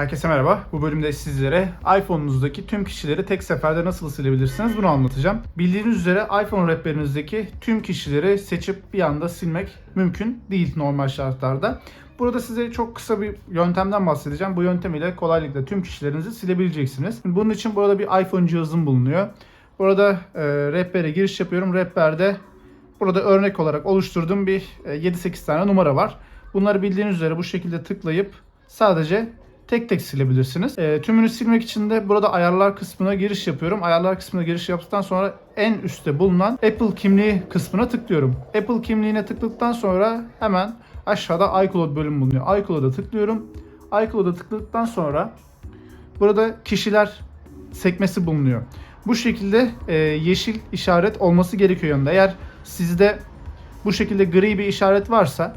Herkese merhaba. Bu bölümde sizlere iPhone'unuzdaki tüm kişileri tek seferde nasıl silebilirsiniz bunu anlatacağım. Bildiğiniz üzere iPhone rehberinizdeki tüm kişileri seçip bir anda silmek mümkün değil normal şartlarda. Burada size çok kısa bir yöntemden bahsedeceğim. Bu yöntem ile kolaylıkla tüm kişilerinizi silebileceksiniz. Bunun için burada bir iPhone cihazım bulunuyor. Burada e, rehbere giriş yapıyorum. Rehberde burada örnek olarak oluşturduğum bir e, 7-8 tane numara var. Bunları bildiğiniz üzere bu şekilde tıklayıp sadece tek tek silebilirsiniz. E, tümünü silmek için de burada ayarlar kısmına giriş yapıyorum. Ayarlar kısmına giriş yaptıktan sonra en üstte bulunan Apple kimliği kısmına tıklıyorum. Apple kimliğine tıkladıktan sonra hemen aşağıda iCloud bölümü bulunuyor. iCloud'a tıklıyorum. iCloud'a tıkladıktan sonra burada kişiler sekmesi bulunuyor. Bu şekilde e, yeşil işaret olması gerekiyor yanında. Eğer sizde bu şekilde gri bir işaret varsa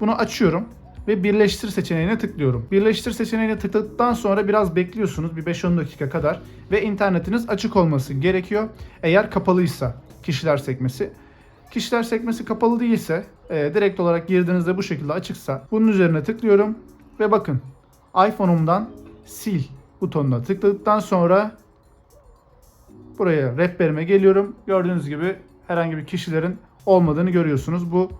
bunu açıyorum ve birleştir seçeneğine tıklıyorum. Birleştir seçeneğine tıkladıktan sonra biraz bekliyorsunuz bir 5-10 dakika kadar ve internetiniz açık olması gerekiyor. Eğer kapalıysa kişiler sekmesi. Kişiler sekmesi kapalı değilse e, direkt olarak girdiğinizde bu şekilde açıksa bunun üzerine tıklıyorum ve bakın iPhone'umdan sil butonuna tıkladıktan sonra buraya rehberime geliyorum. Gördüğünüz gibi herhangi bir kişilerin olmadığını görüyorsunuz. Bu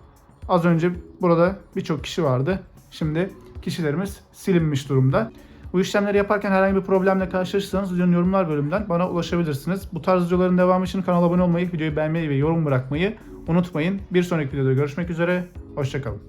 az önce burada birçok kişi vardı. Şimdi kişilerimiz silinmiş durumda. Bu işlemleri yaparken herhangi bir problemle karşılaşırsanız videonun yorumlar bölümünden bana ulaşabilirsiniz. Bu tarz videoların devamı için kanala abone olmayı, videoyu beğenmeyi ve yorum bırakmayı unutmayın. Bir sonraki videoda görüşmek üzere. Hoşçakalın.